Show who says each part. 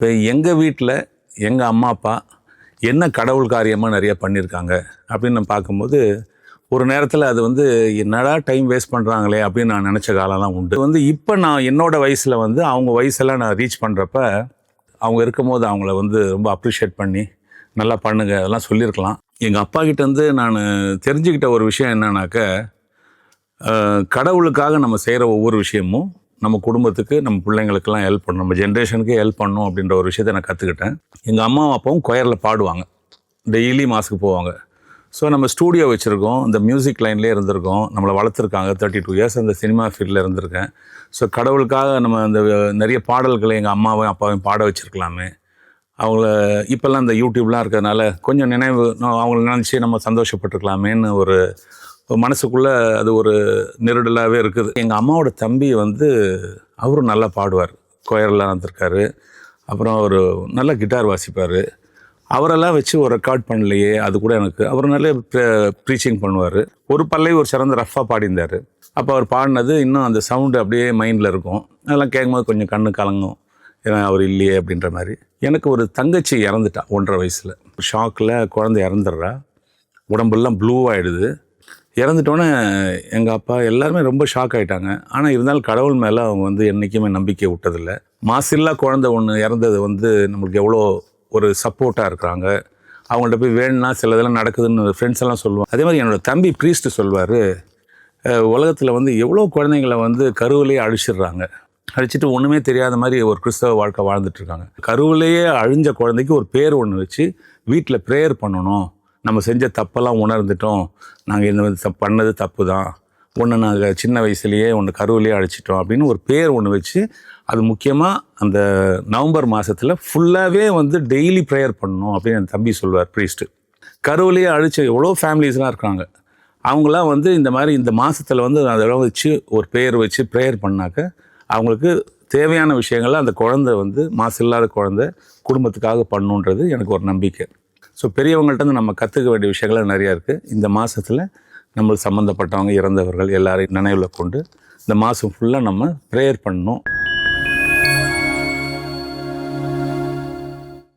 Speaker 1: இப்போ எங்கள் வீட்டில் எங்கள் அம்மா அப்பா என்ன கடவுள் காரியமாக நிறைய பண்ணியிருக்காங்க அப்படின்னு நான் பார்க்கும்போது ஒரு நேரத்தில் அது வந்து என்னடா டைம் வேஸ்ட் பண்ணுறாங்களே அப்படின்னு நான் நினச்ச காலம்லாம் உண்டு. வந்து இப்போ நான் என்னோடய வயசில் வந்து அவங்க வயசெல்லாம் நான் ரீச் பண்ணுறப்ப அவங்க இருக்கும்போது அவங்கள வந்து ரொம்ப அப்ரிஷியேட் பண்ணி நல்லா பண்ணுங்க அதெல்லாம் சொல்லியிருக்கலாம் எங்கள் அப்பா கிட்டேருந்து நான் தெரிஞ்சுக்கிட்ட ஒரு விஷயம் என்னன்னாக்க கடவுளுக்காக நம்ம செய்கிற ஒவ்வொரு விஷயமும் நம்ம குடும்பத்துக்கு நம்ம பிள்ளைங்களுக்கெல்லாம் ஹெல்ப் பண்ணணும். நம்ம ஜென்ரேஷனுக்கு ஹெல்ப் பண்ணணும் அப்படின்ற ஒரு விஷயத்தை நான் கற்றுக்கிட்டேன் எங்கள் அம்மாவும் அப்பாவும் கொயரில் பாடுவாங்க. டெய்லி மாஸுக்கு போவாங்க. ஸோ நம்ம ஸ்டூடியோ வச்சுருக்கோம். இந்த மியூசிக் லைன்லேயே இருந்திருக்கோம். நம்மளை வளர்த்துருக்காங்க. தேர்ட்டி டூ இயர்ஸ் அந்த சினிமா ஃபீல்டில் இருந்திருக்கேன். ஸோ கடவுளுக்காக நம்ம அந்த நிறைய பாடல்களை எங்கள் அம்மாவையும் அப்பாவையும் பாட வச்சுருக்கலாமே. அவங்கள இப்போல்லாம் இந்த யூடியூப்லாம் இருக்கிறதுனால கொஞ்சம் நினைவு அவங்கள நினச்சி நம்ம சந்தோஷப்பட்டுருக்கலாமேன்னு ஒரு மனசுக்குள்ளே அது ஒரு நெருடலாகவே இருக்குது. எங்கள் அம்மாவோட தம்பி வந்து அவரும் நல்லா பாடுவார். கொயர்லாம் வந்திருக்காரு அப்புறம் அவர் நல்ல கிட்டார் வாசிப்பார். அவரெல்லாம் வச்சு ஒரு ரெக்கார்ட் பண்ணலையே அது கூட எனக்கு. அவர் நல்ல ப்ரீச்சிங் பண்ணுவார். ஒரு பல்லை ஒரு சிறந்த ரஃப்பாக பாடியிருந்தார். அப்போ அவர் பாடினது இன்னும் அந்த சவுண்டு அப்படியே மைண்டில் இருக்கும். அதெல்லாம் கேட்கும்போது கொஞ்சம் கண்ணு கலங்கும். ஏன்னா அவர் இல்லையே அப்படின்ற மாதிரி. எனக்கு ஒரு தங்கச்சி இறந்துட்டா ஒன்றரை வயசில். ஷாக்கில் குழந்தை இறந்துடுறா. உடம்பெல்லாம் ப்ளூ ஆகிடுது இறந்துட்டோன்னே எங்கள் அப்பா எல்லாருமே ரொம்ப ஷாக் ஆகிட்டாங்க ஆனால் இருந்தாலும் கடவுள் மேலே அவங்க வந்து என்றைக்குமே நம்பிக்கை விட்டதில்லை மாசில்லா குழந்தை ஒன்று இறந்தது வந்து நம்மளுக்கு எவ்வளோ ஒரு சப்போர்ட்டாக இருக்கிறாங்க. அவங்கள்ட்ட போய் வேணும்னா சில இதெல்லாம் நடக்குதுன்னு ஃப்ரெண்ட்ஸ் எல்லாம் சொல்லுவாங்க. அதே மாதிரி என்னோட தம்பி ப்ரீஸ்ட்டு சொல்வார் உலகத்தில் வந்து எவ்வளோ குழந்தைங்களை வந்து கருவிலேயே அழிச்சிடுறாங்க. அழிச்சிட்டு ஒன்றுமே தெரியாத மாதிரி ஒரு கிறிஸ்தவ வாழ்க்கை வாழ்ந்துட்டு இருக்காங்க. கருவிலேயே அழிஞ்ச குழந்தைக்கு ஒரு பேர் ஒன்று வச்சு வீட்டில் ப்ரேயர் பண்ணணும். நம்ம செஞ்ச தப்பெல்லாம் உணர்ந்துட்டோம். நாங்கள் இந்த பண்ணது தப்பு தான் ஒன்று நாங்கள் சின்ன வயசுலேயே ஒன்று கருவிலேயே அழிச்சிட்டோம் அப்படின்னு ஒரு பேர் ஒன்று வச்சு அது முக்கியமாக அந்த நவம்பர் மாதத்தில் ஃபுல்லாகவே வந்து டெய்லி ப்ரேயர் பண்ணணும் அப்படின்னு என் தம்பி சொல்வார் ப்ரீஸ்ட்டு கருவிலேயே அழிச்ச எவ்வளோ ஃபேமிலிஸ்லாம் இருக்காங்க. அவங்களாம் வந்து இந்த மாதிரி இந்த மாதத்தில் வந்து அதெல்லாம் வச்சு ஒரு பேர் வச்சு ப்ரேயர் பண்ணாக்க அவங்களுக்கு தேவையான விஷயங்களை அந்த குழந்தை வந்து மாசு இல்லாத குழந்தை குடும்பத்துக்காக பண்ணுன்றது எனக்கு ஒரு நம்பிக்கை. ஸோ பெரியவங்கள்ட்ட நம்ம கற்றுக்க வேண்டிய விஷயங்கள் நிறையா இருக்குது இந்த மாதத்தில் நம்மளுக்கு சம்மந்தப்பட்டவங்க இறந்தவர்கள் எல்லாரையும் நினைவில் கொண்டு இந்த மாதம் ஃபுல்லாக நம்ம ப்ரேயர் பண்ணணும்.